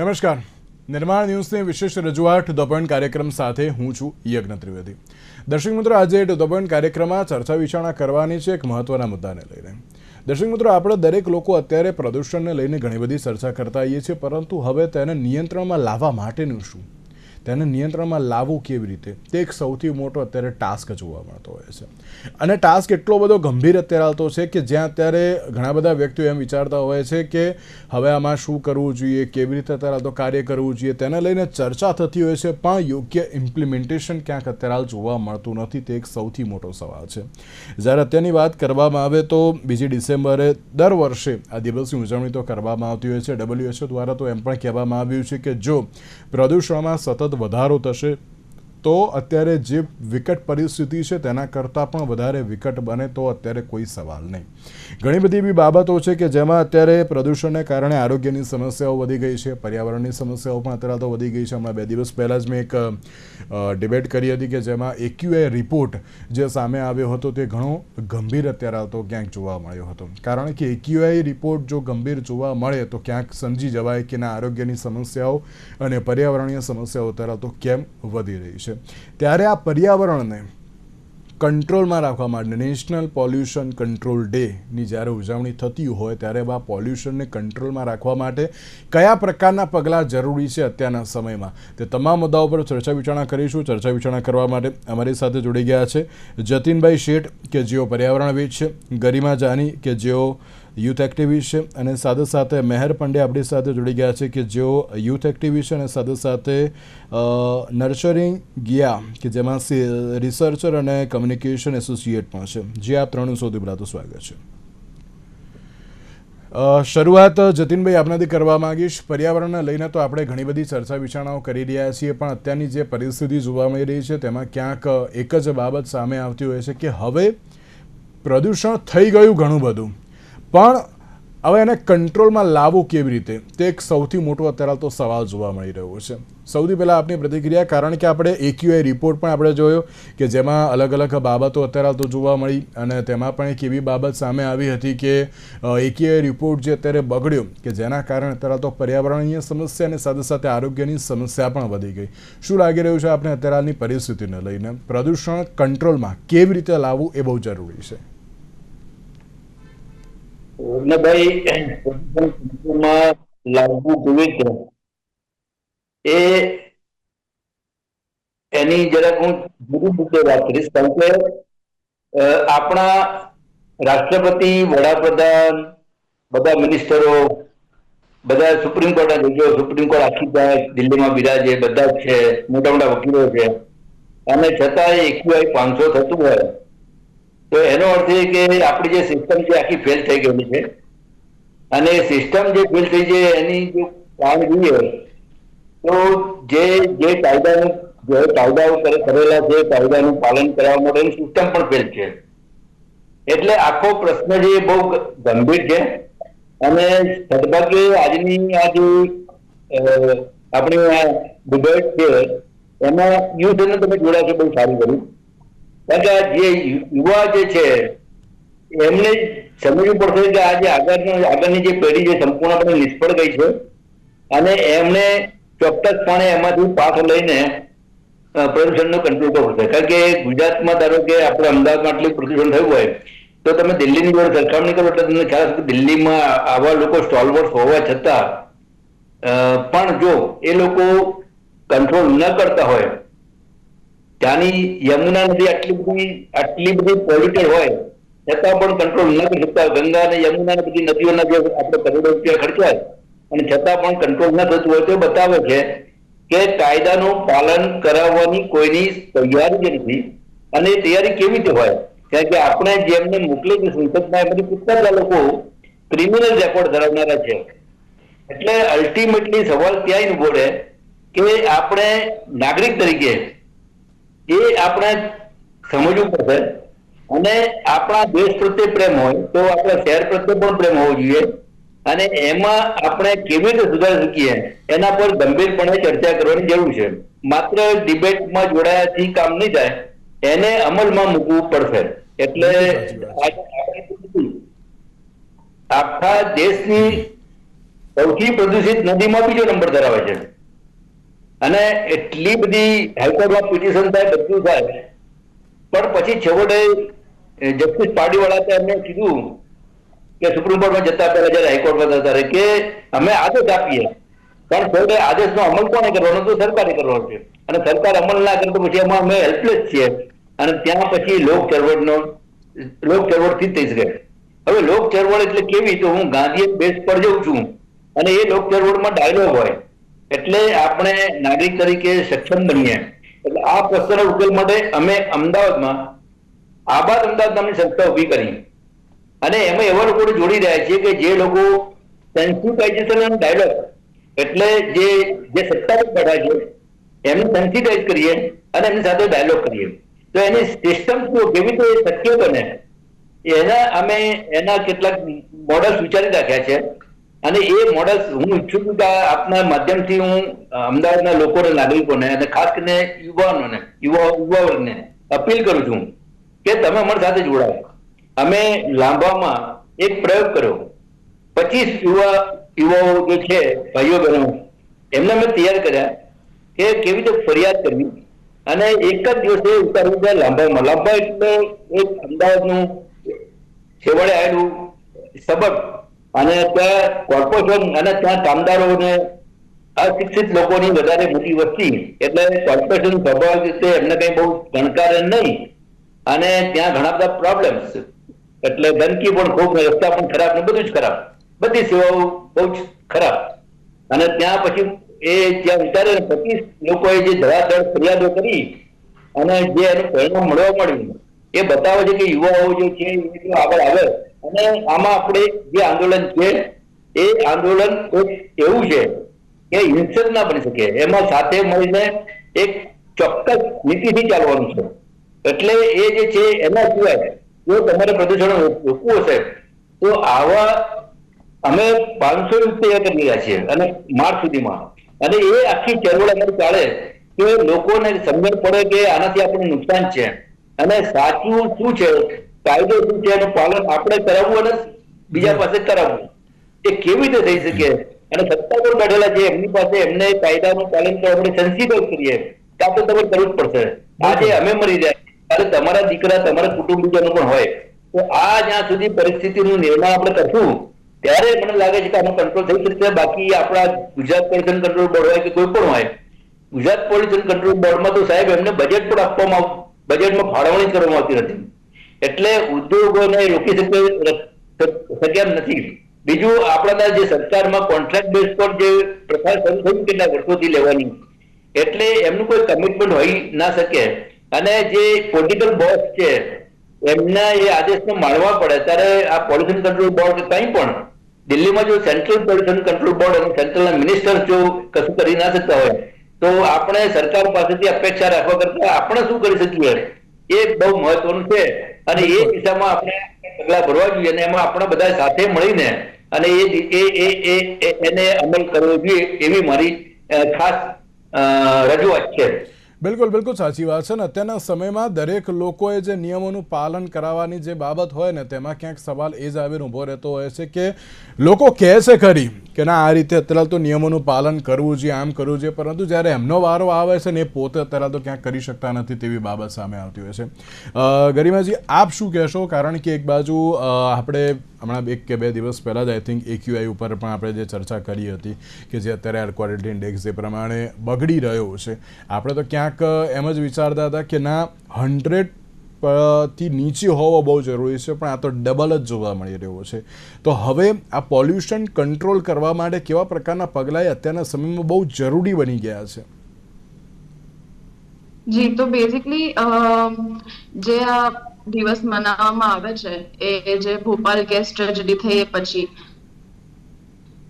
નમસ્કાર. નિર્માણ ન્યૂઝની વિશેષ રજૂઆત ધ કાર્યક્રમ સાથે હું છું યજ્ઞ ત્રિવેદી. દર્શક મિત્રો, આજે ધ કાર્યક્રમમાં ચર્ચા વિચારણા કરવાની છે એક મહત્વના મુદ્દાને લઈને. દર્શક મિત્રો, આપણે દરેક લોકો અત્યારે પ્રદૂષણને લઈને ઘણી બધી ચર્ચા કરતા આવીએ છીએ, પરંતુ હવે તેને નિયંત્રણમાં લાવવા માટેનું શું? તેને નિયંત્રણમાં લાવવું કેવી રીતે? તે એક સૌથી મોટો અત્યારે ટાસ્ક જોવા મળતો હોય છે. અને ટાસ્ક એટલો બધો ગંભીર અત્યારે આવતો છે કે જ્યાં અત્યારે ઘણા બધા વ્યક્તિઓ એમ વિચારતા હોય છે કે હવે આમાં શું કરવું જોઈએ, કેવી રીતે અત્યારે તો કાર્ય કરવું જોઈએ, તેને લઈને ચર્ચા થતી હોય છે, પણ યોગ્ય ઇમ્પ્લિમેન્ટેશન ક્યાંક અત્યારે હાલ જોવા મળતું નથી, તે એક સૌથી મોટો સવાલ છે. જ્યારે અત્યારની વાત કરવામાં આવે તો બીજી ડિસેમ્બરે દર વર્ષે આ દિવસની ઉજવણી તો કરવામાં આવતી હોય છે. ડબલ્યુએચઓ દ્વારા તો એમ પણ કહેવામાં આવ્યું છે કે જો પ્રદૂષણમાં સતત વધારો થશે. તો અત્યારે જે વિકટ પરિસ્થિતિ છે તેના કરતાં પણ વધારે વિકટ બને તો અત્યારે કોઈ સવાલ નહીં. ઘણી બધી એવી બાબતો છે કે જેમાં અત્યારે પ્રદૂષણને કારણે આરોગ્યની સમસ્યાઓ વધી ગઈ છે, પર્યાવરણની સમસ્યાઓ પણ અત્યારે તો વધી ગઈ છે. હમણાં બે દિવસ પહેલાં જ મેં એક ડિબેટ કરી હતી કે જેમાં એક્યુઆઈ રિપોર્ટ જે સામે આવ્યો હતો તે ઘણો ગંભીર અત્યારે તો ક્યાંક જોવા મળ્યો હતો. કારણ કે એક્યુઆઈ રિપોર્ટ જો ગંભીર જોવા મળે તો ક્યાંક સમજી જવાય કે ના, આરોગ્યની સમસ્યાઓ અને પર્યાવરણીય સમસ્યાઓ અત્યારે તો કેમ વધી રહી છે. ત્યારે આ પર્યાવરણને કંટ્રોલમાં રાખવા માટે નેશનલ પોલ્યુશન કંટ્રોલ ડેની જ્યારે ઉજવણી થતી હોય ત્યારે આ પોલ્યુશનને કંટ્રોલમાં રાખવા માટે કયા પ્રકારના પગલાં જરૂરી છે અત્યારના સમયમાં? તે તમામ મુદ્દાઓ પર ચર્ચા વિચારણા કરીશું. ચર્ચા વિચારણા કરવા માટે અમારી સાથે જોડી ગયા છે જતીનભાઈ શેઠ, કે જેઓ પર્યાવરણવિદ છે, ગરિમા જાની, કે જેઓ યુથ એક્ટિવિસ્ટ અને સાથે સાથે મેહર પંડે આપણી સાથે જોડી ગયા છે કે જેઓ યુથ એક્ટિવિસ્ટ અને સાથે સાથે નર્ચરિંગ ગયા કે જેમાં રિસર્ચર અને કમ્યુનિકેશન એસોસિએટ પણ છે. જે આ ત્રણ સૌથી પહેલાં તો સ્વાગત છે. શરૂઆત જતીનભાઈ આપનાથી કરવા માંગીશ. પર્યાવરણને લઈને તો આપણે ઘણી બધી ચર્ચા વિચારણાઓ કરી રહ્યા છીએ, પણ અત્યારની જે પરિસ્થિતિ જોવા મળી રહી છે, તેમાં ક્યાંક એક જ બાબત સામે આવતી હોય છે કે હવે પ્રદૂષણ થઈ ગયું ઘણું બધું. પણ હવે એને કંટ્રોલમાં લાવવું કેવી રીતે? તે એક સૌથી મોટો અત્યારે તો સવાલ જોવા મળી રહ્યો છે. સૌથી પહેલાં આપની પ્રતિક્રિયા, કારણ કે આપણે એક્યુઆઈ રિપોર્ટ પણ આપણે જોયો કે જેમાં અલગ અલગ બાબતો અત્યારે તો જોવા મળી અને તેમાં પણ એક એવી બાબત સામે આવી હતી કે એક્યુઆઈ રિપોર્ટ જે અત્યારે બગડ્યો કે જેના કારણે અત્યારે તો પર્યાવરણીય સમસ્યા અને સાથે સાથે આરોગ્યની સમસ્યા પણ વધી ગઈ. શું લાગી રહ્યું છે આપણે અત્યારની પરિસ્થિતિને લઈને? પ્રદૂષણ કંટ્રોલમાં કેવી રીતે લાવવું એ બહુ જરૂરી છે. ભાઈ લાવવું છે એ એની જરાક હું જુદી રીતે વાત કરીશ કારણ કે આપણા રાષ્ટ્રપતિ, વડાપ્રધાન, બધા મિનિસ્ટરો, બધા સુપ્રીમ કોર્ટના જજો, સુપ્રીમ કોર્ટ આખી જાય, દિલ્હીમાં બિરાજે, બધા છે મોટા મોટા વકીલો છે. અને છતાં એક પાંચસો થતું હોય. તો એનો અર્થ એ કે આપણી જે સિસ્ટમ છે આખી ફેલ થઈ ગયેલી છે. અને સિસ્ટમ જે ફેલ થઈ છે, એની જો કારણ જોઈએ, તો જે જે કાયદાનું, જે કાયદાઓ કરેલા છે કાયદાનું પાલન કરવા માટેની સિસ્ટમ પણ ફેલ છે. એટલે આખો પ્રશ્ન જે બહુ ગંભીર છે. અને સદભાગ્યે આજની આ જે આપણી આ ડિબેટ છે, એમાં યુદ્ધને તમે જોડાશે બહુ સારું કર્યું. કારણ કે જે યુવા જે છે, એમને સમજવું પડશે કે આજે આગળની આગળની જે પેઢી છે, સંપૂર્ણપણે નિષ્ફળ ગઈ છે. અને એમને ચોક્કસપણે એમાંથી પાઠ લઈને પ્રદૂષણનો કંટ્રોલ કરવો પડશે. કારણ કે ગુજરાતમાં ધારો કે આપણે અમદાવાદમાં આટલું પ્રદૂષણ થયું હોય, તો તમે દિલ્હીની જોડે સરખામણી કરો એટલે તમને ખ્યાલ કે દિલ્હીમાં આવા લોકો સ્ટોલવર્સ હોવા છતાં પણ જો એ લોકો કંટ્રોલ ન કરતા હોય ત્યાંની યમુના નદી આટલી બધી આટલી બધી પોલ્યુટેડ હોય, છતાં પણ કંટ્રોલ ન કરી શકતા ગંગા અને યમુના બધી નદીઓના જે આપણે કરોડો રૂપિયા ખર્ચાય અને છતાં પણ કંટ્રોલ ન થતું હોય તો બતાવે છે કે કાયદાનું પાલન કરાવવાની કોઈની તૈયારી જ નથી. અને એ તૈયારી કેવી રીતે હોય? કારણ કે આપણે જેમને મોકલે છે સંસદમાં એમાંથી કેટલા લોકો ક્રિમિનલ રેકોર્ડ ધરાવનારા છે. એટલે અલ્ટિમેટલી સવાલ ત્યાં ઊભો રહે કે આપણે નાગરિક તરીકે એ આપણે સમજવું પડશે અને આપણા દેશ પ્રત્યે પ્રેમ હોય તો આપણા શહેર પ્રત્યે પણ પ્રેમ હોવો જોઈએ. અને એમાં આપણે કેવી રીતે સુધારી શકીએ એના પર ગંભીરપણે ચર્ચા કરવાની જરૂર છે. માત્ર ડિબેટમાં જોડાયાથી કામ નહીં થાય એને અમલમાં મૂકવું પડશે. એટલે આખા દેશની સૌથી પ્રદૂષિત નદીમાં બીજો નંબર ધરાવે છે. અને એટલી બધી હાઈકોર્ટમાં પિટિશન થાય, બધું થાય. પણ પછી છેવટે જસ્ટિસ પાર્ટીવાળા તો એમને કીધું કે સુપ્રીમ કોર્ટમાં જતા પહેલા જયારે હાઈકોર્ટમાં જતા રહે કે અમે આદેશ આપીએ. પણ છેવટે આદેશનો અમલ કોને કરવાનો તો સરકારે કરવાનો છે. અને સરકાર અમલ ના કરે તો પછી એમાં અમે હેલ્પલેસ છીએ. અને ત્યાં પછી લોક ચળવળનો, લોક ચળવળથી થઈ શકે. હવે લોક ચળવળ એટલે કેવી? તો હું ગાંધી બેસ પર જઉં છું. અને એ લોક ચળવળમાં ડાયલોગ હોય. એટલે આપણે નાગરિક તરીકે સક્ષમ બનીએ. એટલે આ પ્રશ્નના ઉકેલ માટે અમે અમદાવાદમાં આબાદ અમદાવાદ નામની સંસ્થા ઊભી કરી. અને એમાં એવા લોકોને જોડી રહ્યા છીએ કે જે લોકો સેન્સિટાઇઝેશન અને ડાયલોગ એટલે જે જે સત્તા પર છે, એમને સેન્સિટાઇઝ કરીએ અને એમની સાથે ડાયલોગ કરીએ. તો એની સિસ્ટમ શું કેવી રીતે શક્ય બને? એના અમે એના કેટલાક મોડલ્સ વિચારી રાખ્યા છે. અને એ મોડલ હું ઈચ્છું છું કે આપના માધ્યમથી હું અમદાવાદના લોકોને, નાગરિકોને અને ખાસ કરીને યુવાનોને, યુવા યુવા વર્ગને અપીલ કરું છું કે તમે અમારી સાથે જોડાઓ. અમે લાંબામાં એક પ્રયોગ કર્યો. પચીસ યુવા, યુવાઓ જે છે, ભાઈઓ, બહેનો, એમને અમે તૈયાર કર્યા કે કેવી રીતે ફરિયાદ કરવી અને એક જ દિવસે ઉતારવું છે લાંબામાં. લાંબા એટલે એક અમદાવાદનું છેવાડે આવેલું સબબ અને ત્યાં કોર્પોરેશન અને ત્યાં કામદારોને અશિક્ષિત લોકોની વધારે મોટી વસ્તી. એટલે કોર્પોરેશન સ્વાભાવિક રીતે એમને કઈ બહુ ગણકાર નહીં. અને ત્યાં ઘણા બધા પ્રોબ્લેમ્સ એટલે ગંદકી પણ ખૂબ, રસ્તા પણ ખરાબ ને બધું જ ખરાબ. બધી સેવાઓ બહુ જ ખરાબ. અને ત્યાં પછી એ ત્યાં વિચારે પચીસ લોકોએ જે ધડાધડ ફરિયાદો કરી અને જે એનું પરિણામ મળવા મળ્યું એ બતાવે છે કે યુવાઓ જે છે, એ આગળ આવે. અને આમાં આપણે જે આંદોલન છે, એ આંદોલન એવું છે કે હિંસક ના બની શકે. એમાં સાથે મળીને એક ચોક્કસ નીતિથી ચાલવાનું છે. એટલે એ જે છે, એના સિવાય જો તમારે પ્રદૂષણ રોકવું હશે, તો આવા અમે પાંચસો રૂપિયા કરી રહ્યા છીએ, અને માર્ચ સુધીમાં. અને એ આખી ચળવળ અમારી ચાલે કે લોકોને સમજણ પડે કે આનાથી આપણને નુકસાન છે. અને સાચું શું છે? કાયદો શું છે એનું પાલન આપણે કરાવવું અને બીજા પાસે કરાવવું. એ કેવી રીતે થઈ શકે? અને સત્તા પર બેઠેલા છે એમની પાસે એમને કાયદાનું પાલન કરવા આપણે સેન્સિબલ કરીએ તો આપણે તમે કરવું જ પડશે. આજે અમે મરી રહ્યા ત્યારે તમારા દીકરા તમારા કુટુંબીજનો પણ હોય. તો આ જ્યાં સુધી પરિસ્થિતિનું નિર્માણ આપણે કરશું ત્યારે મને લાગે છે કે આનો કંટ્રોલ થઈ શકશે બાકી આપણા ગુજરાત પોલ્યુશન કંટ્રોલ બોર્ડ હોય કે કોઈ પણ હોય ગુજરાત પોલ્યુશન કંટ્રોલ બોર્ડમાં તો સાહેબ એમને બજેટ પણ આપવામાં બજેટમાં ફાળવણી કરવામાં આવતી નથી. એટલે ઉદ્યોગોને રોકી શકે શક્યા નથી. બીજું આપણા જે સરકારમાં કોન્ટ્રાક્ટ બેઝ પર જે પ્રથા શરૂ થઈ કેટલા વર્ષોથી લેવાની, એટલે એમનું કોઈ કમિટમેન્ટ હોઈ ના શકે. અને જે પોલિટિકલ બોસ છે, એમના એ આદેશને માણવા પડે, ત્યારે આ પોલ્યુશન કંટ્રોલ બોર્ડ કંઈ પણ, દિલ્હીમાં જો સેન્ટ્રલ પોલ્યુશન કંટ્રોલ બોર્ડ અને સેન્ટ્રલના મિનિસ્ટર જો કશું કરી ના શકતા હોય, તો આપણે સરકાર પાસેથી અપેક્ષા રાખવા કરતા આપણે શું કરી શકીએ? એ બહુ મહત્વનું છે. અને એ દિશામાં આપણે પગલા ભરવા જોઈએ અને એમાં આપણે બધા સાથે મળીને અને એ એ એ એ એ- એને અમલ કરવો જોઈએ એવી મારી ખાસ રજૂઆત છે. બિલકુલ બિલકુલ સાચી વાત છે ને. અત્યારના સમયમાં દરેક લોકોએ જે નિયમોનું પાલન કરાવવાની જે બાબત હોય ને, તેમાં ક્યાંક સવાલ એ જ આવીને ઊભો રહેતો હોય છે કે લોકો કહે છે ખરી કે ના, આ રીતે અત્યારે તો નિયમોનું પાલન કરવું જોઈએ, આમ કરવું જોઈએ, પરંતુ જ્યારે એમનો વારો આવે છે ને, એ પોતે અત્યારે તો ક્યાંક કરી શકતા નથી તેવી બાબત સામે આવતી હોય છે. ગરિમાજી, આપ શું કહેશો? કારણ કે એક બાજુ આપણે હમણાં એક કે બે દિવસ પહેલાં જ આઈ થિંક એક્યુઆઈ ઉપર પણ આપણે જે ચર્ચા કરી હતી કે જે અત્યારે એર ક્વોલિટી ઇન્ડેક્સ જે પ્રમાણે બગડી રહ્યો છે. આપણે તો ક્યાંક એમ જ વિચારતા હતા કે ના હંડ્રેડથી નીચે હોવો બહુ જરૂરી છે, પણ આ તો ડબલ જ જોવા મળી રહ્યો છે. તો હવે આ પોલ્યુશન કંટ્રોલ કરવા માટે કેવા પ્રકારના પગલાં અત્યારના સમયમાં બહુ જરૂરી બની ગયા છે? જી, તો બેઝિકલી જે આ દિવસ મનાવવામાં આવે છે, એ જે ભોપાલ ગેસ ટ્રેજેડી થઈ પછી.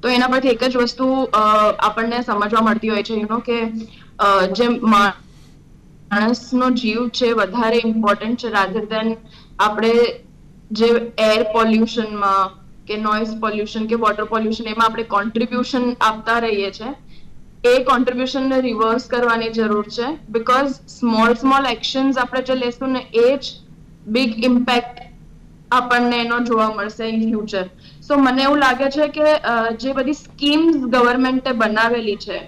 તો એના પરથી એક જ વસ્તુ આપણને સમજવા મળતી હોય છે યુ નો કે જે માણસનો જીવ છે વધારે ઇમ્પોર્ટન્ટ છે રાધર દેન આપણે જે એર પોલ્યુશનમાં કે નોઇઝ પોલ્યુશન કે વોટર પોલ્યુશન એમાં આપણે કોન્ટ્રીબ્યુશન આપતા રહીએ છીએ એ કોન્ટ્રીબ્યુશનને રિવર્સ કરવાની જરૂર છે બિકોઝ સ્મોલ સ્મોલ એક્શન્સ આપણે જે લેશું ને, એ જ બિગ ઇમ્પેક્ટ આપણને એનો જોવા મળશે ઇન ફ્યુચર સો મને એવું લાગે છે કે જે બધી સ્કીમ્સ ગવર્મેન્ટે બનાવેલી છે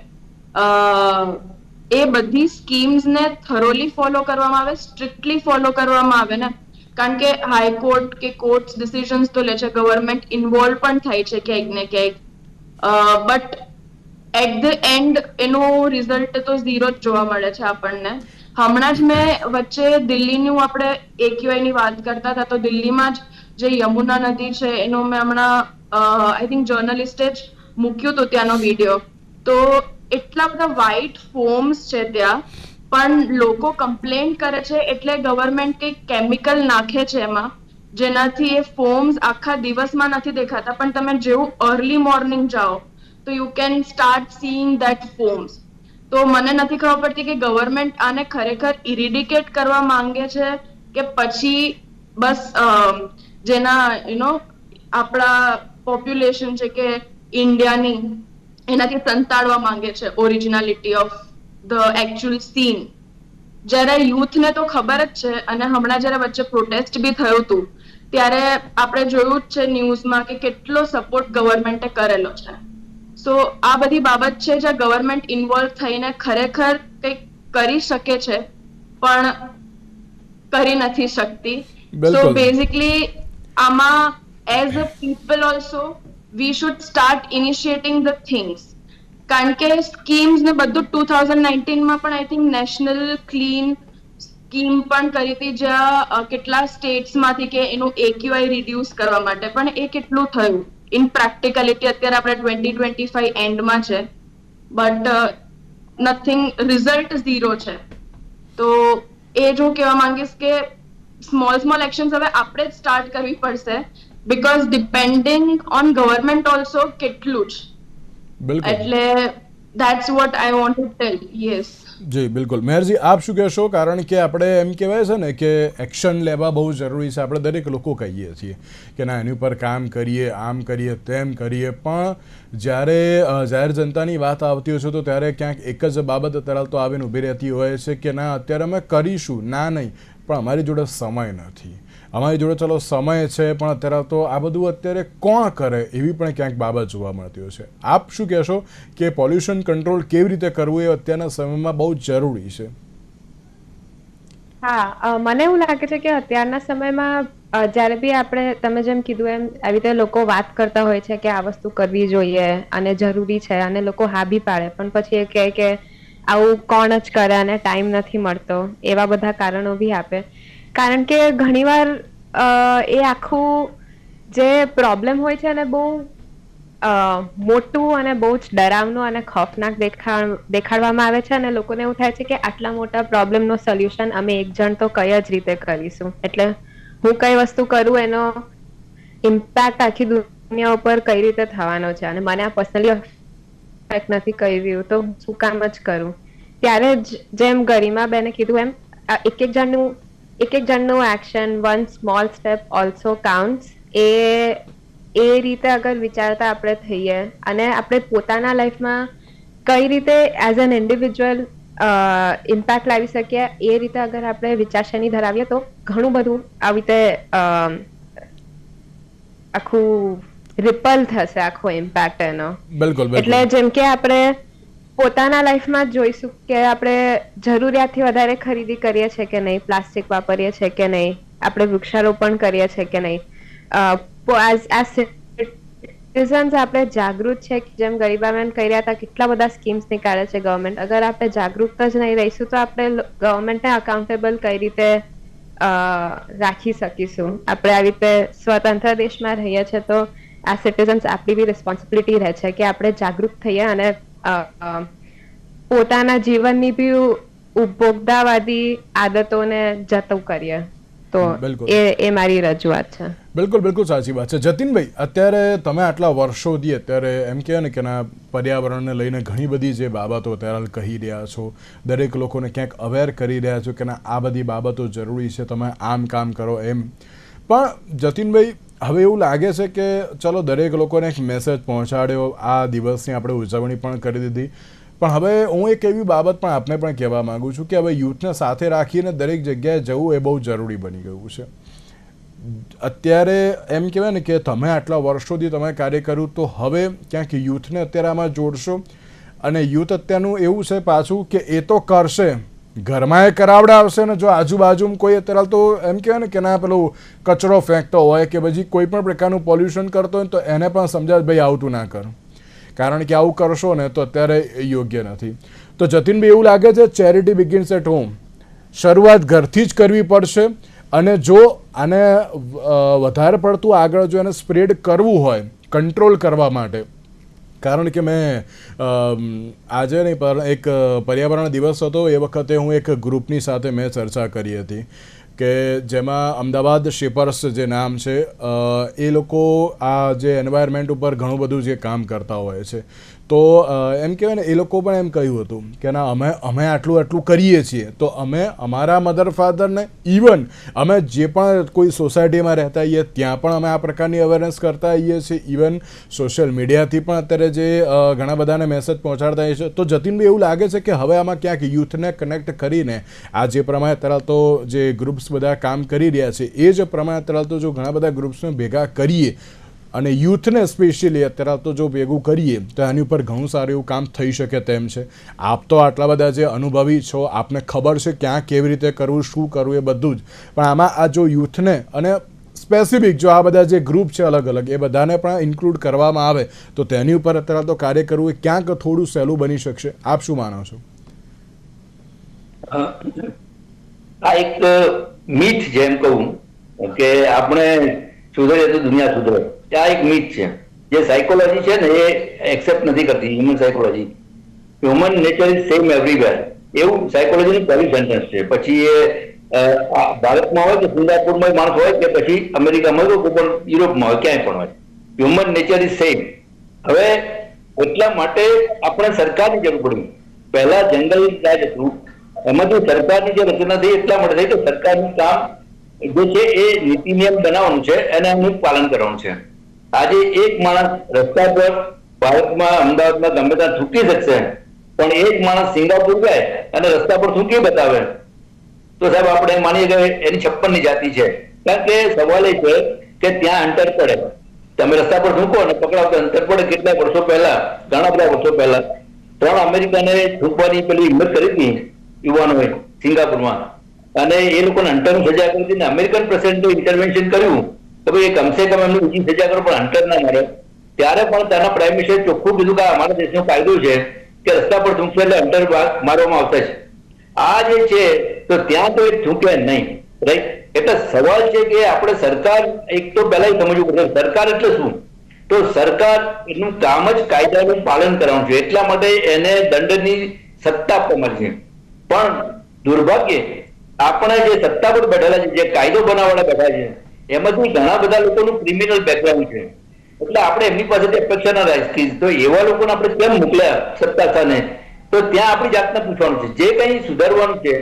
એ બધી સ્કીમ્સને થરોલી ફોલો કરવામાં આવે સ્ટ્રિક્ટલી ફોલો કરવામાં આવે ને? કારણ કે હાઈકોર્ટ કે કોર્ટ ડિસિઝન્સ તો લે છે ગવર્મેન્ટ ઇન્વોલ્વ પણ થાય છે ક્યાંક ને ક્યાંક. બટ એટ ધ એન્ડ એનું રિઝલ્ટ તો ઝીરો જ જોવા મળે છે આપણને. હમણાં જ મેં વચ્ચે દિલ્હીનું આપણે એક્યુઆઈ ની વાત કરતા હતા, તો દિલ્હીમાં જ જે યમુના નદી છે, એનો મેં હમણાં આઈ થિંક જર્નલિસ્ટે જ મૂક્યું હતું ત્યાંનો વીડિયો તો એટલા બધા વ્હાઇટ ફોર્મ્સ છે ત્યાં, પણ લોકો કમ્પ્લેન કરે છે, એટલે ગવર્મેન્ટ કંઈક કેમિકલ નાખે છે એમાં, જેનાથી એ ફોર્મ્સ આખા દિવસમાં નથી દેખાતા. પણ તમે જેવું અર્લી મોર્નિંગ જાઓ, તો you can start seeing that forms તો મને નથી ખબર પડતી કે ગવર્મેન્ટ આને ખરેખર ઇરિડિકેટ કરવા માંગે છે કે પછી બસ જેના યુ નો આપણા પોપ્યુલેશન છે કે ઇન્ડિયાની એનાથી સંતાડવા માંગે છે originality of the actual scene જ્યારે યુથને તો ખબર જ છે અને હમણાં જ્યારે વચ્ચે પ્રોટેસ્ટ બી થયું હતું, ત્યારે આપણે જોયું જ છે ન્યૂઝમાં કે કેટલો સપોર્ટ ગવર્મેન્ટે કરેલો છે. સો આ બધી બાબત છે જ્યાં ગવર્મેન્ટ ઇન્વોલ્વ થઈને ખરેખર કંઈક કરી શકે છે પણ કરી નથી શકતી. સો બેઝિકલી આમાં as a people also we should start initiating the things કારણ કે સ્કીમ્સ ને બધું ટુ થાઉઝન્ડ નાઇન્ટીનમાં પણ I think national clean scheme પણ કરી હતી જ્યાં કેટલા સ્ટેટ્સમાંથી કે એનું એક્યુઆઈ રિડ્યુસ કરવા માટે પણ એ કેટલું થયું. ઇન પ્રેક્ટિકલિટી અત્યારે આપણે ટ્વેન્ટી ટ્વેન્ટી ફાઈવ એન્ડમાં છે. બટ નથિંગ રિઝલ્ટ ઝીરો છે. તો એ જો કહેવા માંગીશ કે સ્મોલ સ્મોલ એક્શન્સ હવે આપણે જ સ્ટાર્ટ કરવી પડશે. Because depending on government also કેટલું જ. એટલે that's what I want to tell yes જી, બિલકુલ. મેહરજી, આપ શું કહેશો? કારણ કે આપણે એમ કહેવાય છે ને કે એક્શન લેવા બહુ જરૂરી છે. આપણે દરેક લોકો કહીએ છીએ કે ના, એની ઉપર કામ કરીએ, આમ કરીએ, તેમ કરીએ. પણ જ્યારે જાહેર જનતાની વાત આવતી હોય છે, તો ત્યારે ક્યાંક એક જ બાબત અત્યારે તો આવીને ઊભી રહેતી હોય છે કે ના, અત્યારે અમે કરીશું. ના, નહીં. પણ અમારી જોડે સમય નથી. અમારી જોડે ચલો સમય છે, પણ અત્યારે તો આ બધું અત્યારે કોણ કરે એવી પણ ક્યાંક બાબત જોવા મળતી હોય છે. આપ શું કહેશો કે પોલ્યુશન કંટ્રોલ કેવી રીતે કરવું એ અત્યારના સમયમાં બહુ જરૂરી છે? હા મને એવું લાગે છે કે અત્યારના સમયમાં જ્યારે બી આપણે, તમે જેમ કીધું એમ, આવી રીતે લોકો વાત કરતા હોય છે કે આ વસ્તુ કરવી જોઈએ અને જરૂરી છે અને લોકો હા બી પાડે, પણ પછી એ કહે કે આવું કોણ જ કરે અને ટાઈમ નથી મળતો, એવા બધા કારણો બી આપે. કારણ કે ઘણીવાર એ આખું જે પ્રોબ્લેમ હોય છે ને બહુ મોટું અને બહુ જ ડરાવનું અને ખોફનાક દેખાડ, દેખાડવામાં આવે છે અને લોકોને એવું થાય છે કે આટલા મોટા પ્રોબ્લેમનો સોલ્યુશન અમે એક જણ તો કઈ જ રીતે કરીશું. એટલે હું કઈ વસ્તુ કરું એનો ઇમ્પેક્ટ આખી દુનિયા ઉપર કઈ રીતે થવાનો છે? અને મને આ પર્સનલી ઇફેક્ટ નથી રહ્યું, તો શું કામ જ કરું? ત્યારે જ જેમ ગરિમા બેને કીધું એમ એક એક જણનું એક એક જણનું action one small step also counts એ એ રીતે અગર વિચારતા આપણે થઈએ અને આપણે પોતાના લાઈફમાં કઈ રીતે એઝ એન ઇન્ડિવિજ્યુઅલ ઇમ્પેક્ટ લાવી શકીએ એ રીતે અગર આપણે વિચારસરણી ધરાવીએ તો ઘણું બધું આવી રીતે આખું રિપલ થશે આખો ઇમ્પેક્ટ એનો બિલકુલ એટલે જેમ કે આપણે પોતાના લાઈફમાં જોઈશું કે આપણે જરૂરિયાતથી વધારે ખરીદી કરીએ છીએ કે નહીં, પ્લાસ્ટિક વાપરીએ છીએ કે નહીં, આપણે વૃક્ષારોપણ કરીએ છીએ કે નહીં. આપણે જાગૃત છે જેમ ગરીબાબેન કહી રહ્યા હતા, કેટલા બધા સ્કીમ્સ નીકાળે છે ગવર્મેન્ટ અગર આપણે જાગૃત જ નહીં રહીશું તો આપણે ગવર્મેન્ટને અકાઉન્ટેબલ કઈ રીતે રાખી શકીશું? આપણે આવી રીતે સ્વતંત્ર દેશમાં રહીએ છીએ તો આ સિટીઝન્સ આપણી બી રિસ્પોન્સિબિલિટી રહે છે કે આપણે જાગૃત થઈએ અને પોતાના જીવનની બી ઉપભોક્તાવાદી આદતોને જતું કરીએ. તો. એ એ મારી રજૂઆત છે. બિલકુલ બિલકુલ સાચી વાત છે. જતીનભાઈ અત્યારે તમે આટલા વર્ષોથી અત્યારે એમ કહે ને કે ના પર્યાવરણને લઈને ઘણી બધી જે બાબતો અત્યારે કહી રહ્યા છો દરેક લોકોને ક્યાંક અવેર કરી રહ્યા છો કે ના આ બધી બાબતો જરૂરી છે તમે આમ કામ કરો એમ. પણ જતીનભાઈ હવે એવું લાગે છે કે ચલો, દરેક લોકોને એક મેસેજ પહોંચાડ્યો, આ દિવસની આપણે ઉજવણી પણ કરી દીધી. પણ હવે હું એક એવી બાબત પણ આપને પણ કહેવા માંગુ છું કે હવે યુથને સાથે રાખીને દરેક જગ્યાએ જવું એ બહુ જરૂરી બની ગયું છે. અત્યારે એમ કહેવાય ને કે તમે આટલા વર્ષોથી તમે કાર્ય કર્યું તો હવે ક્યાંક યુથને અત્યારે આમાં જોડશો? અને યુથ અત્યારનું એવું છે પાછું કે એ તો કરશે. ઘરમાં એ કરાવડા આવશે ને જો આજુબાજુમાં કોઈ અત્યારે તો એમ કહેવાય ને કે ના પેલું કચરો ફેંકતો હોય કે પછી કોઈ પણ પ્રકારનું પોલ્યુશન કરતો હોય તો એને પણ સમજાવે ભાઈ આવતું ના કર. કારણ કે આવું કરશો ને તો અત્યારે યોગ્ય નથી. તો જતીનભાઈ એવું લાગે છે ચેરિટી બિગિન્સ એટ હોમ શરૂઆત ઘરથી જ કરવી પડશે અને જો આને વધારે પડતું આગળ જો એને સ્પ્રેડ કરવું હોય કંટ્રોલ કરવા માટે કારણ કે મેં આજે નહીં, પણ એક પર્યાવરણ દિવસ હતો, એ વખતે હું એક ગ્રુપની સાથે મેં ચર્ચા કરી હતી કે જેમાં અમદાવાદ શેપર્સ જે નામ છે એ લોકો આ જે એન્વાયરમેન્ટ ઉપર ઘણું બધું જે કામ કરતા હોય છે. તો એમ કહેવાય ને, એ લોકો પણ એમ કહ્યું હતું કે, ના, અમે અમે આટલું આટલું કરીએ છીએ. તો અમે, અમારા મધર ફાધરને ઇવન અમે જે પણ કોઈ સોસાયટીમાં રહેતા હોઈએ ત્યાં પણ અમે આ પ્રકારની અવેરનેસ કરતા હોઈએ છીએ. ઇવન સોશિયલ મીડિયાથી પણ અત્યારે જે ઘણા બધાને મેસેજ પહોંચાડતા હોઈએ છે તો જતીનભાઈ, એવું લાગે છે કે હવે આમાં ક્યાંક યુથને કનેક્ટ કરીને, આ જે પ્રમાણે અત્યારે તો જે ગ્રુપ્સ બધા કામ કરી રહ્યા છે, એ જ પ્રમાણે અત્યારે તો જો ઘણા બધા ગ્રુપ્સને ભેગા કરીએ અને યુથને સ્પેશિયલી અત્યારે તો જો ભેગું કરીએ, તો એની ઉપર ઘણું સારું એવું કામ થઈ શકે તેમ છે. આપ તો આટલા બધા જે અનુભવી છો, આપને ખબર છે ક્યાં કેવી રીતે કરવું, શું કરવું એ બધું જ. પણ આમાં આ જો યુથને અને સ્પેસિફિક જો આ બધા જે ગ્રુપ છે અલગ અલગ એ બધાને પણ ઇન્ક્લુડ કરવામાં આવે, તો તેની ઉપર અત્યારે તો કાર્ય કરવું એ ક્યાંક થોડું સહેલું બની શકશે. આપ શું માનો છો? આ એક મીઠ જેમ કહું કે આપણે સુધરે તો દુનિયા સુધરે. આ એક મીથ છે. જે સાયકોલોજી છે ને એ એક્સેપ્ટ નથી કરતી human psychology human nature is same everywhere એવું સાયકોલોજીનું પહેલું સેન્ટેન્સ છે. પછી એ ભારતમાં હોય કે સિંગાપુરમાં માણસ હોય કે પછી અમેરિકામાં હોય કે યુરોપમાં હોય, ક્યાંય પણ હોય. હ્યુમન નેચર ઇઝ સેમ હવે એટલા માટે આપણે સરકારની જરૂર પડી. પહેલા જંગલ રાજ હતું. એમાંથી સરકારની જે રચના થઈ એટલા માટે થઈ કે સરકારનું કામ જે છે એ નીતિ નિયમ બનાવવાનું છે અને એનું પાલન કરવાનું છે. આજે એક માણસ રસ્તા પર ભારતમાં અમદાવાદમાં ગમે ત્યાં થૂકી શકશે. પણ એક માણસ સિંગાપુર જાય અને રસ્તા પર થૂકી બતાવે. તો સાહેબ, આપણે માનીએ કે એની છપ્પનની જાતિ છે. કારણ કે સવાલ એ છે કે ત્યાં અંતર પડે. તમે રસ્તા પર થૂકો અને પકડાવ તો અંતર પડે કેટલાક વર્ષો પહેલા, ઘણા બધા વર્ષો પહેલા. ત્રણ અમેરિકાને થૂકવાની પેલી હિંમત કરી હતી યુવાનોએ સિંગાપુરમાં. અને એ લોકોને અંતરની સજા કરી હતી ને અમેરિકન પ્રેસિડેન્ટનું ઇન્ટરવેન્શન કર્યું. તો ભાઈ કમસે કમ એમને બીજી સજા કરો પણ અંતર ના મારે ત્યારે પણ તેના પ્રાઇમ મિનિસ્ટર ચોખ્ખું કીધું કે અમારા દેશનો કાયદો છે કે રસ્તા પર થૂંકશો એટલે અંતર મારવામાં આવશે છે આ જે છે, તો ત્યાં તો એ થૂંકે નહીં. રાઈટ એટલે સવાલ છે કે આપણે સરકાર, એક તો પહેલા સમજવું પડશે, સરકાર એટલે શું? તો સરકાર એનું કામ જ કાયદાનું પાલન કરવાનું છે. એટલા માટે એને દંડની સત્તા આપવામાં છે. પણ દુર્ભાગ્ય આપણે જે સત્તા પર બેઠેલા છે, જે કાયદો બનાવવાના બેઠા છે એમાંથી ઘણા બધા લોકોનું ક્રિમિનલ બેકગ્રાઉન્ડ છે. એટલે આપણે એમની પાસેથી અપેક્ષા ના રાખી તો એવા લોકોને આપણે કેમ મોકલ્યા સત્તા સ્થાને તો ત્યાં આપણી જાતને પૂછવાનું છે. જે કંઈ સુધારવાનું છે,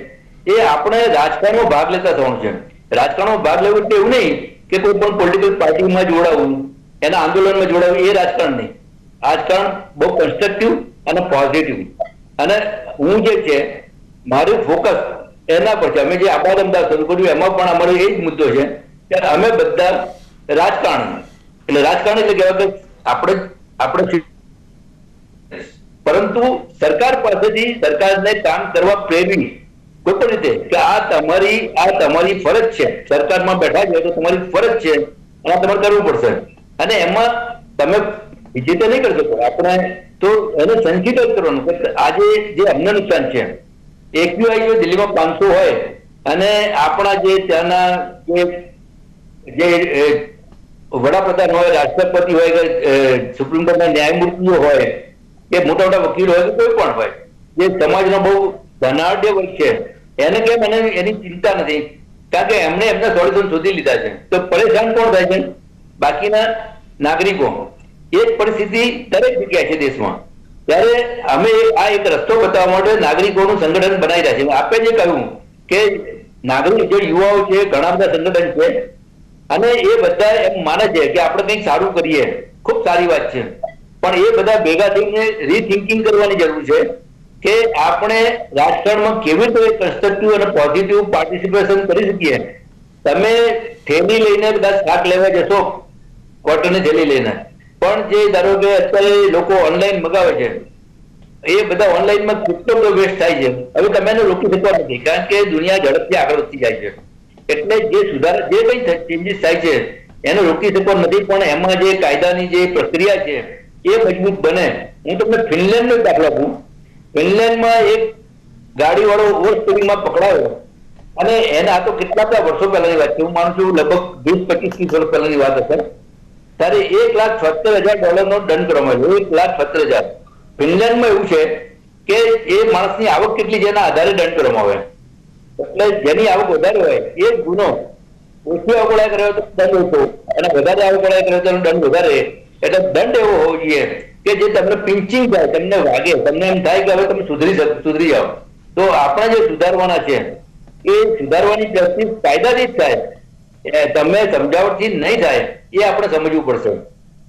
એ આપણે રાજકારણમાં ભાગ લેતા થવાનું છે. રાજકારણમાં ભાગ લેવું એટલે એવું નહીં કે કોઈ પણ પોલિટિકલ પાર્ટીમાં જોડાવું, એના આંદોલનમાં જોડાવું, એ રાજકારણ નહીં. રાજકારણ બહુ કન્સ્ટ્રક્ટિવ અને પોઝિટિવ અને હું જે છે, મારું ફોકસ એના પર છે. અમે જે આબાદ અમદાવાદ શરૂ કર્યું, એમાં પણ અમારો એ જ મુદ્દો છે કે અમે બધા રાજકારણી. એટલે રાજકારણ એટલે કહેવાય કે આપણે આપણે પરંતુ સરકાર પાસેથી સરકારને કામ કરવા પ્રેરવી કોઈ પણ રીતે કે આ તમારી આ તમારી ફરજ છે. સરકારમાં બેઠા છે તો તમારી ફરજ છે. અને આ તમારે કરવું પડશે. અને એમાં તમે બીજી નહીં કરી શકો. આપણે તો એને સંચિત જ કરવાનું કે આજે જે અમને નુકસાન છે એક્યુઆઈઓ દિલ્હીમાં પાંચસો હોય અને આપણા જે ત્યાંના જે જે વડાપ્રધાન હોય, રાષ્ટ્રપતિ હોય કે સુપ્રીમ કોર્ટના ન્યાયમૂર્તિઓ હોય, કે મોટા મોટા વકીલ હોય કે કોઈ પણ હોય, જે સમાજનો બહુ ધનાઢ્ય વર્ગ છે, એને કેમ એને એની ચિંતા નથી? કારણ કે એમણે એમના સોલ્યુશન શોધી લીધા છે. તો પરેશાન કોણ થાય છે? બાકીના નાગરિકો. એ જ પરિસ્થિતિ દરેક જગ્યાએ છે દેશમાં. ત્યારે અમે આ એક રસ્તો બતાવવા માટે નાગરિકોનું સંગઠન બનાવી રહ્યા છે આપે જે કહ્યું કે નાગરિક જે યુવાઓ છે, ઘણા બધા સંગઠન છે અને એ બધા એમ માને છે કે આપણે કંઈક સારું કરીએ. ખૂબ સારી વાત છે. પણ એ બધા ભેગા થઈને રીથિંકિંગ કરવાની જરૂર છે કે આપણે રાજકારણમાં કેવી રીતે કન્સ્ટ્રક્ટિવ અને પોઝિટિવ પાર્ટિસિપેશન કરી શકીએ. તમે થેલી લઈને બધા શાક લેવા જશો કોટનની થેલી લઈને. પણ જે ધારો કે અત્યારે લોકો ઓનલાઈન મગાવે છે, એ બધા ઓનલાઈનમાં કેટલો વેસ્ટ થાય છે. હવે તમે એને રોકી શકવા નથી. કારણ કે દુનિયા ઝડપથી આગળ વધતી જાય છે. એટલે જે સુધારા જે કઈ ચેન્જીસ થાય છે, એને રોકી શકવા નથી, પણ એમાં જે કાયદાની જે પ્રક્રિયા છે, એ મજબૂત બને. હું તમને ફિનલેન્ડનો જ દાખલો આપું. ફિનલેન્ડમાં એક ગાડી વાળો ઓવર સ્પીડિંગમાં પકડાયો. અને એને આ તો કેટલા બધા વર્ષો પહેલાની વાત છે. હું માનું છું લગભગ વીસ પચીસ ત્રીસ વર્ષ પહેલાની વાત હશે. ત્યારે એક લાખ છોતેર હજાર ડોલરનો દંડ કરવામાં આવ્યો. એક લાખ છોતેર હજાર. ફિનલેન્ડમાં એવું છે કે એ માણસની આવક કેટલી છે એના આધારે દંડ કરવામાં આવે એટલે જેની આવક વધારે હોય એ ગુનો. ઓછી આવક કર્યો તો દંડ ઓછો અને વધારે આવક કર્યો તો દંડ વધારે. એટલે દંડ એવો હોવો જોઈએ કે જે તમને પિંચિંગ થાય તમને વાગે, તમને એમ થાય કે હવે તમે સુધરી સુધરી જાઓ. તો આપણે જે સુધારવાના છે, એ સુધારવાની પ્રેક્ટિસ કાયદાથી જ થાય. તમે સમજાવટથી નહીં થાય, એ આપણે સમજવું પડશે.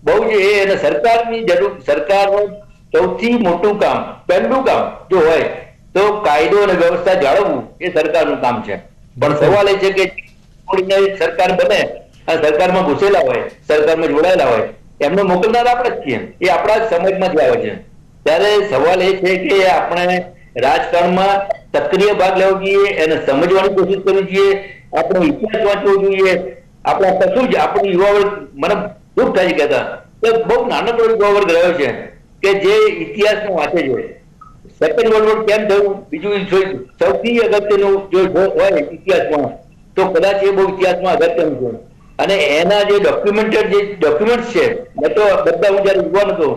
બહુ જ એ સરકારની જરૂર, સરકારનું સૌથી મોટું કામ, પહેલું કામ જો હોય તો કાયદો અને વ્યવસ્થા જાળવવું એ સરકારનું કામ છે. પણ સવાલ એ છે કે સરકાર બને અને સરકારમાં ઘૂસેલા હોય સરકારમાં જોડાયેલા હોય એમને મોકલનાર આપણે જ છીએ. એ આપણા જ સમાજમાંથી આવે છે. ત્યારે સવાલ એ છે કે આપણે રાજકારણમાં સક્રિય ભાગ લેવો જોઈએ એને સમજવાની કોશિશ કરવી જોઈએ આપણો ઇતિહાસ વાંચવો જોઈએ. આપણા કશું જ આપણું યુવા વર્ગ મને દુઃખ થાય છે કહેતા. બહુ નાનકડો યુવા વર્ગ રહ્યો છે કે જે ઇતિહાસને વાંચે છે. સેકન્ડ વર્લ્ડ વોર કેમ થયું? બીજું સૌથી અગત્યનું જો હોય ઇતિહાસમાં તો કદાચ એ બહુ ઇતિહાસમાં અગત્યનું છે. અને એના જે ડોક્યુમેન્ટેડ જે ડોક્યુમેન્ટ છે મેં તો બધા હું જયારે યુવાન હતો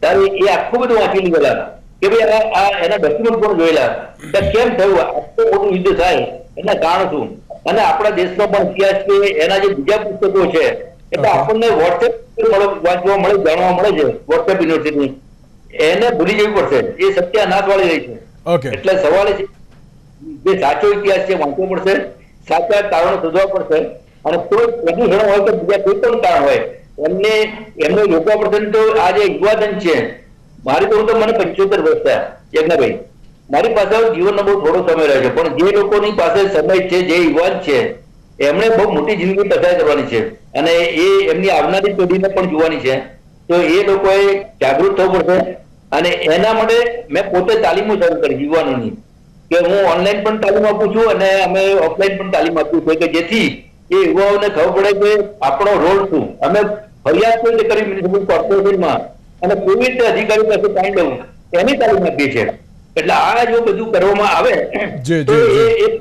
ત્યારે એ આખું બધું વાંચી લીધેલા કે ભાઈ આ એના ડોક્યુમેન્ટ પણ જોયેલા? કે કેમ થયું? આટલું મોટું યુદ્ધ થાય એના કારણ શું? અને આપણા દેશનો પણ ઇતિહાસ છે એના જે બીજા પુસ્તકો છે એટલે આપણને વોટ્સએપ વાંચવા મળે જાણવા મળે છે વોટ્સએપ યુનિવર્સિટી એને ભૂલી જવું પડશે. એ સત્યાનાશ વાળી રહી છે. એટલે સવાલ એ છે જે સાચો ઇતિહાસ છે વાંચવો પડશે. સાચા કારણો શોધવા પડશે. અને કોઈ પ્રદૂષણ હોય તો બીજા કોઈ પણ કારણ હોય એમને એમને રોકવા પડશે તો આ જે યુવાધન છે મારી તો તો મને પંચોતેર વર્ષ થયા યજ્ઞભાઈ મારી પાસે જીવનનો બહુ થોડો સમય રહ્યો છે પણ જે લોકોની પાસે સમય છે જે યુવાન છે એમણે બહુ મોટી જિંદગી પસાર કરવાની છે. અને એ એમની આવનારી પેઢીને પણ જોવાની છે. તો એ લોકોએ જાગૃત થવું પડશે. અને એના માટે મેં પોતે તાલીમો શરૂ કરી યુવાનોની. કે હું ઓનલાઈન પણ તાલીમ આપું છું અને અમે ઓફલાઈન પણ તાલીમ આપું છું કે જેથી એ યુવાઓને ખબર પડે કે આપણો રોલ શું. અમે ફરિયાદ કોઈ રીતે કરી મ્યુનિસિપલ કોર્પોરેશનમાં અને કેવી રીતે અધિકારી પાસે કાંઈ લેવું? એની તાલીમ આપીએ છીએ. એટલે આ જો બધું કરવામાં આવે તો એ જી. એક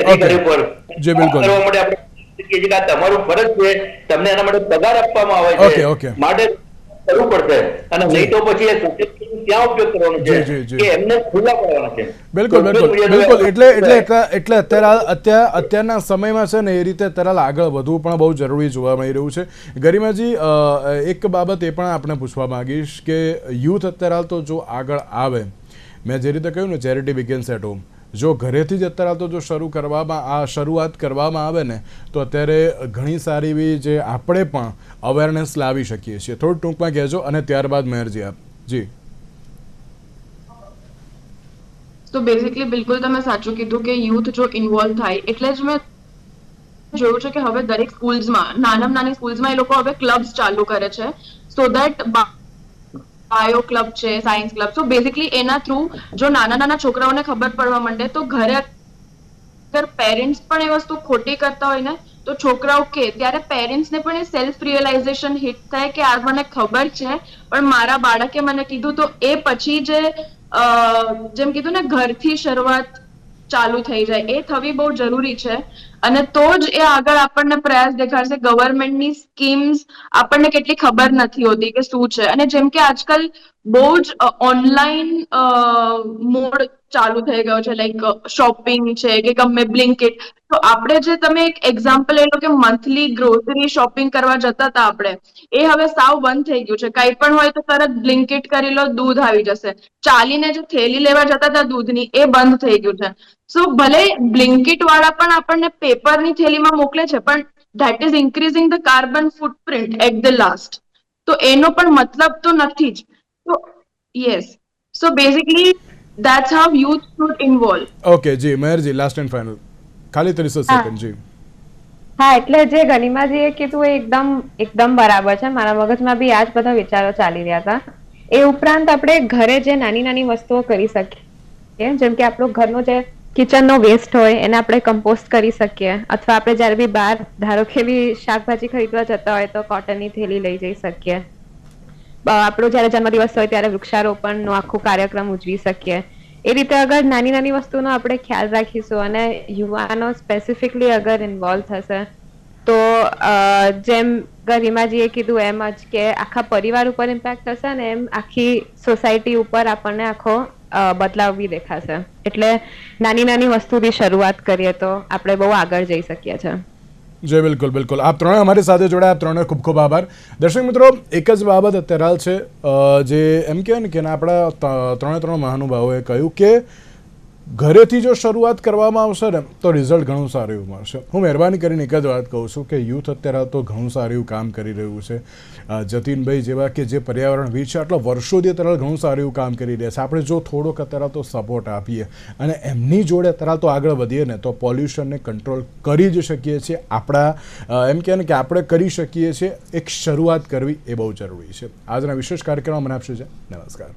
અધિકારી પર કરવા માટે આપણે છીએ કે આ તમારું ફરજ છે તમને એના માટે પગાર આપવામાં આવે છે માટે કરવું પડશે. અને નહીં તો પછી એ સોસાયટીનો ઉપયોગ કરવાનો છે જી, જી, જી. કે એમને ખુલ્લા પાડવાના છે. બિલકુલ બિલકુલ બિલકુલ. એટલે એટલે એટલે એટલે અત્યારે અત્યારના સમયમાં છે ને એ રીતે અત્યારે આગળ વધવું પણ બહુ જરૂરી જોવા મળી રહ્યું છે. ગરિમાજી એક બાબત એ પણ આપણે પૂછવા માંગીશ કે યુથ અત્યારે તો જો આગળ આવે મેં જે રીતે કહ્યું ને ચેરિટી બિગિન્સ એટ હોમ જો ઘરેથી જ અત્યારે તો જો શરૂ કરવામાં આ શરૂઆત કરવામાં આવે ને, તો અત્યારે ઘણી સારી એવી જે આપણે પણ અવેરનેસ લાવી શકીએ છીએ. થોડું ટૂંકમાં કહેજો અને ત્યારબાદ મહેરજી આપ. જી. તો બેઝિકલી બિલકુલ તમે સાચું કીધું કે યુથ જો ઇન્વોલ્વ થાય, એટલે જ મેં જોયું છે કે હવે દરેક સ્કૂલ્સમાં નાનામાં નાની સ્કૂલ્સમાં એ લોકો હવે ક્લબ્સ ચાલુ કરે છે. સો દેટ બાયો ક્લબ છે સાયન્સ ક્લબ સો બેઝિકલી એના થ્રુ જો નાના નાના છોકરાઓને ખબર પડવા માંડે, તો ઘરે અગર પેરેન્ટ્સ પણ એ વસ્તુ ખોટી કરતા હોય ને, તો છોકરાઓ કે ત્યારે પેરેન્ટ્સને પણ એ સેલ્ફ રિયલાઇઝેશન હિટ થાય કે આ મને ખબર છે, પણ મારા બાળકે મને કીધું તો એ પછી જે જેમ કીધું ને, ઘરથી શરૂઆત ચાલુ થઈ જાય. એ થવી બહુ જરૂરી છે. અને તો જ એ આગળ આપણને પ્રયાસ દેખાડશે ગવર્મેન્ટની સ્કીમ્સ આપણને કેટલી ખબર નથી હોતી કે શું છે. અને જેમ કે આજકાલ બહુ જ ઓનલાઈન મોડ ચાલુ થઈ ગયો છે. લાઈક શોપિંગ છે કે ગમે બ્લિંકેટ તો આપણે જે તમે એક એક્ઝામ્પલ લઈ લો કે મંથલી ગ્રોસરી શોપિંગ કરવા જતા હતા આપણે, એ હવે સાવ બંધ થઈ ગયું છે. કંઈ પણ હોય તો તરત બ્લિંકેટ કરી લો, દૂધ આવી જશે. ચાલીને જે થેલી લેવા જતા હતા દૂધની, એ બંધ થઈ ગયું છે. સો ભલે બ્લિંકિટ વાળા પણ આપણને પેપરની થેલીમાં મોકલે છે પણ that is increasing the carbon footprint at the last તો એનો પણ મતલબ તો નથી જ. તો yes so basically that's how youth should involve okay G Meharji last and final ખાલી ત્રીસ જ સેકન્ડ જી. હા એટલે જે ગનિમાજીએ કીધું એ એકદમ એકદમ બરાબર છે. મારા મગજમાં બી આ જ બધા વિચારો ચાલી રહ્યા હતા. એ ઉપરાંત આપણે ઘરે જે નાની નાની વસ્તુઓ કરી શકીએ જેમ કે આપણું ઘરનું જે કિચનનો વેસ્ટ હોય, એને આપણે કમ્પોસ્ટ કરી શકીએ. અથવા આપણે જ્યારે બી બહાર, ધારો કે બી શાકભાજી ખરીદવા જતા હોય, તો કોટનની થેલી લઈ જઈ શકીએ. આપણો જ્યારે જન્મદિવસ હોય, ત્યારે વૃક્ષારોપણનો આખો કાર્યક્રમ ઉજવી શકીએ. એ રીતે અગર નાની નાની વસ્તુનો આપણે ખ્યાલ રાખીશું અને યુવાનો સ્પેસિફિકલી અગર ઇન્વોલ્વ થશે તો જેમ ગરિમાજીએ કીધું એમ જ કે આખા પરિવાર ઉપર ઇમ્પેક્ટ થશે ને એમ આખી સોસાયટી ઉપર આપણને આખો અ, બદલાવ બી દેખાશે. એટલે નાની નાની વસ્તુથી શરૂઆત કરીએ તો આપણે બહુ આગળ જઈ શકીએ છીએ. જી બિલકુલ બિલકુલ. આપ ત્રણે અમારી સાથે જોડાયા. આપ ત્રણે ખૂબ ખૂબ આભાર. દર્શક મિત્રો એક જ બાબત અત્યારે હાલ છે. જે એમ કહેવાય ને કે આપણા ત્રણે ત્રણ મહાનુભાવોએ કહ્યું કે ઘરેથી જો શરૂઆત કરવામાં આવશે ને, તો રિઝલ્ટ ઘણું સારું એવું મળશે. હું મહેરબાની કરીને એક જ વાત કહું છું કે યુથ અત્યારે તો ઘણું સારું એવું કામ કરી રહ્યું છે. જતીનભાઈ જેવા કે જે પર્યાવરણવીર છે, આટલા વર્ષોથી અત્યારે ઘણું સારું એવું કામ કરી રહ્યા છે. આપણે જો થોડોક અત્યારે તો સપોર્ટ આપીએ અને એમની જોડે અત્યારે તો આગળ વધીએ ને, તો પોલ્યુશનને કંટ્રોલ કરી જ શકીએ છીએ. આપણા એમ કહે ને કે આપણે કરી શકીએ છીએ. એક શરૂઆત કરવી એ બહુ જરૂરી છે. આજના વિશેષ કાર્યક્રમમાં મને આપશે છે નમસ્કાર.